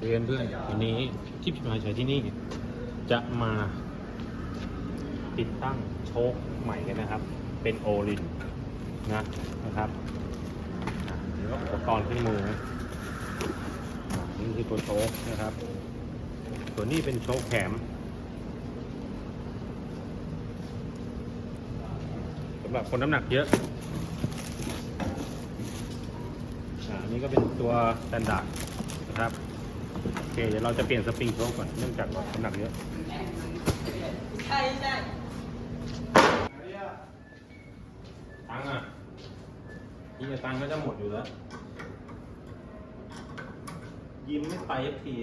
เรียนเพื่อนวันนี้ที่พิมายชัยที่นี่ จะมาติดตั้งโชคใหม่กันนะครับ เป็นโอลินนะนะครับอะแล้วก็อุปกรณ์เครื่องมือนี่คือตัวโชคนะครับ ส่วนนี้เป็นโชคแถมสำหรับคนน้ำหนักเยอะอันนี้ก็เป็นตัวสแตนดาร์ดนะครับ เคเดี๋ยวเราจะเปลี่ยนสปริงโชคก่อนเนื่องจากเราน้ำหนักเยอะใช่ใช่ตังค์อะยิงตังค์ก็จะหมดอยู่แล้ว ยิ้มไม่ไปสักที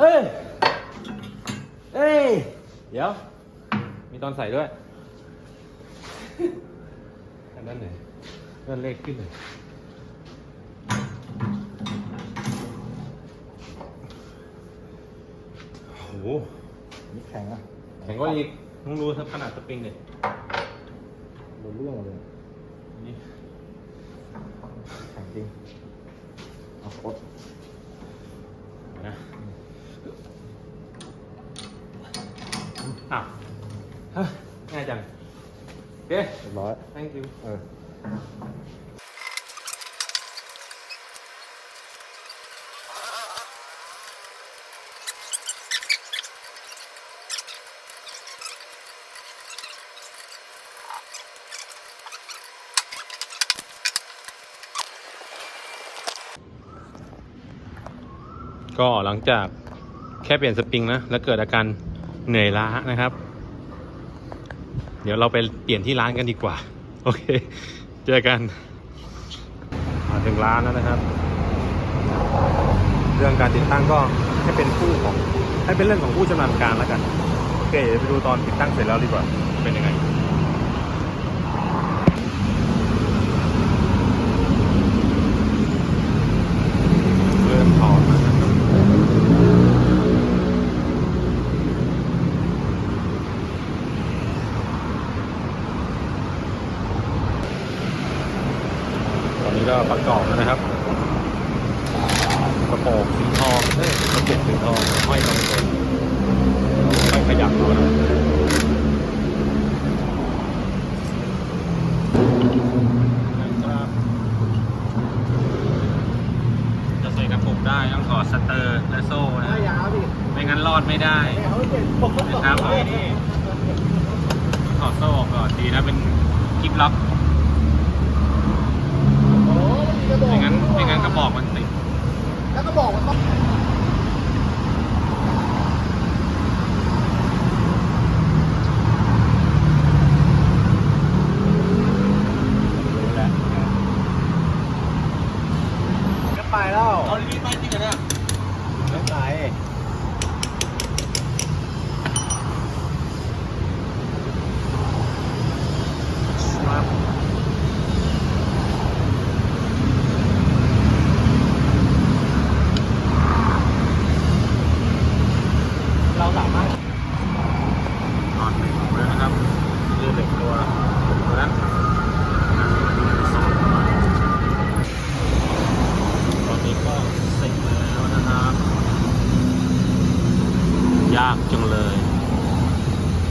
เอ้ย เอ้ย เดี๋ยว มีตอนใส่ด้วย อันนั้นไหนนั่นเลขขึ้นเลยโอ้โหนี่แข็งอะแข็งก็อีกมึงดูขนาดสปริงเลยรู้เรื่องเลย นี่ แข็งจริง เอากดนะอ้าวเฮ้ยง่ายจังโอเคเรียบร้อย thank you เออ ก็หลังจากแค่เปลี่ยนสปริงนะ แล้วเกิดอาการเหนื่อยล้านะครับ เดี๋ยวเราไปเปลี่ยนที่ร้านกันดีกว่า โอเค เจอกันมาถึงร้านแล้วนะครับ เรื่องการติดตั้งก็ให้เป็นผู้ของให้เป็นเรื่องของผู้ชำนาญการแล้วกัน โอเคเดี๋ยวไปดูตอนติดตั้งเสร็จแล้วดีกว่า เป็นยังไง เริ่มถอดแล้วนะครับตอนนี้ ก็ประกอบนะครับกระโปรงสีทองเอ้ยกระปุกสีทองห้อยตรงเลยค่อยขยับตัวนะครับจะใส่กระปุกได้ต้องถอดสเตอร์และโซ่นะไม่งั้นรอดไม่ได้นะครับนี่ถอดโซ่ออกก่อนดีนะเป็นกิ๊กล็อก โอ้มันมีกระบอก ไม่งั้นไม่งั้นกระบอกมันติด แล้วก็บอกมันต้อง รู้แล้ว จะไป แล้วเอาดีๆไปจริงเหรอเนี่ยไม่ไปครับเราสามารถ นอนเหล็กเลยนะครับยืดเหล็กตัวตัวนั้นตอนนี้ก็เสร็จแล้วนะครับ ยากจังเลย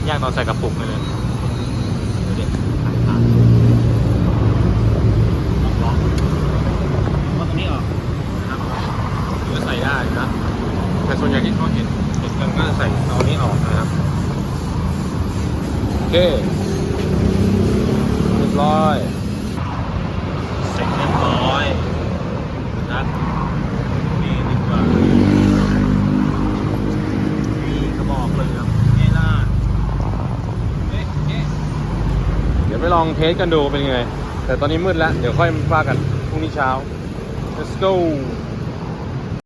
ยากตอนใส่กระปุกเลยเลยเดี๋ยวดิถ่ายผ่านล็อกว่าตรงนี้ออกนะครับหรือใส่ได้นะ แต่ส่วนใหญ่ที่เขาเห็นเห็นกันก็จะใส่เอาอันนี้ออกนะครับ โอเคเรียบร้อย เสร็จเรียบร้อยนะครับนี่ดีกว่านี่กระบอกเลยครับนี่ล่ะเอ๊ะเอ๊ะเดี๋ยว ไปลองเทสกันดูเป็นยังไง แต่ตอนนี้มืดแล้ว เดี๋ยวค่อยว่ากันพรุ่งนี้เช้า let's go